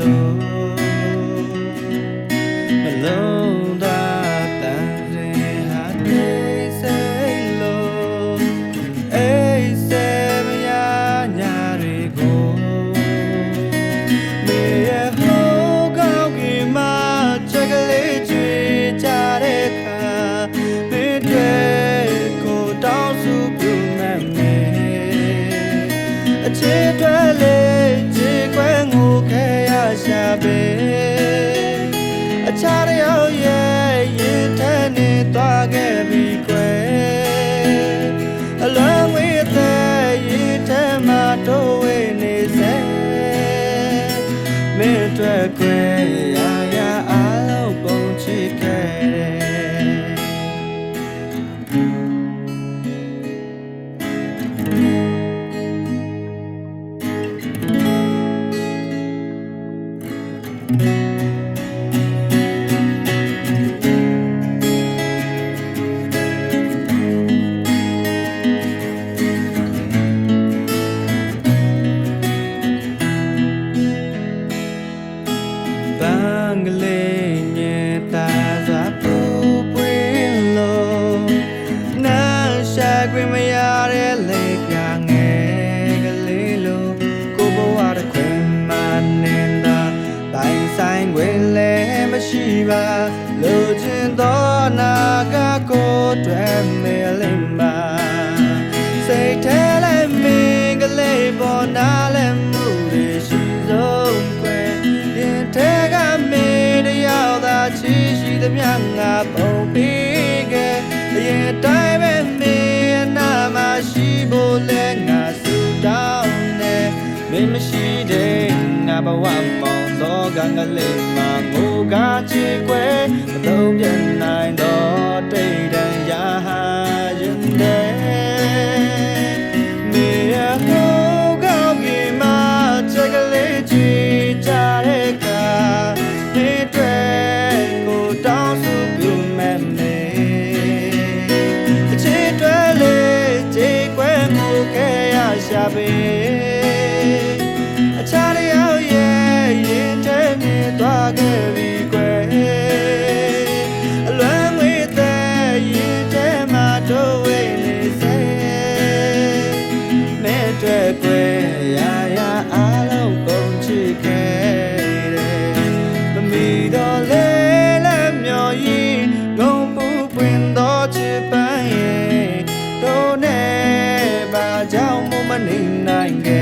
လို့မလုံးသာတန်ရင်ဟာသိစိတ်လို့အေးစေမရညာတွေကိုမေရဲ့ဟိုးကောင်းကင်မှာချက်ကလေးချွေကြတဲ့ခါမေတွေကိုတောင်းစုပြုမဲ့မယ်အခြေအတွက် ပေအခြားတ ခွင့်မရတဲ့လေပြငယ်ကလေးလို့ကိုဘဝတစ်ခွင်မှနေတာတိုင်ဆိုင်ခွင့်လည်းမရှိပါလိုချင်သောနာကကိုတွေ့မေလိမ့်ပါစိတ်ထဲလည်းမင်းကလေးပေါ်နာလည်းမှုတွေရှိဆုံးခွဲရင်ထဲကမင်းတယောက်သာချီရှိသမျှငါပုံပြီးခဲ့အရင်တိုင်းပဲမင်းအနာမရှိဖို့ လဲငါစူတောင်းနေမင်းမရှိတဲ့ငါဘဝမောင်သောကံကလေးမှာငိုကားချေခွဲမသုံးပြနိုင်တော့တိတ် ပန်းရဲ့တို့နဲ့ဘာကြောင့်မမနေနိုင်ခဲ့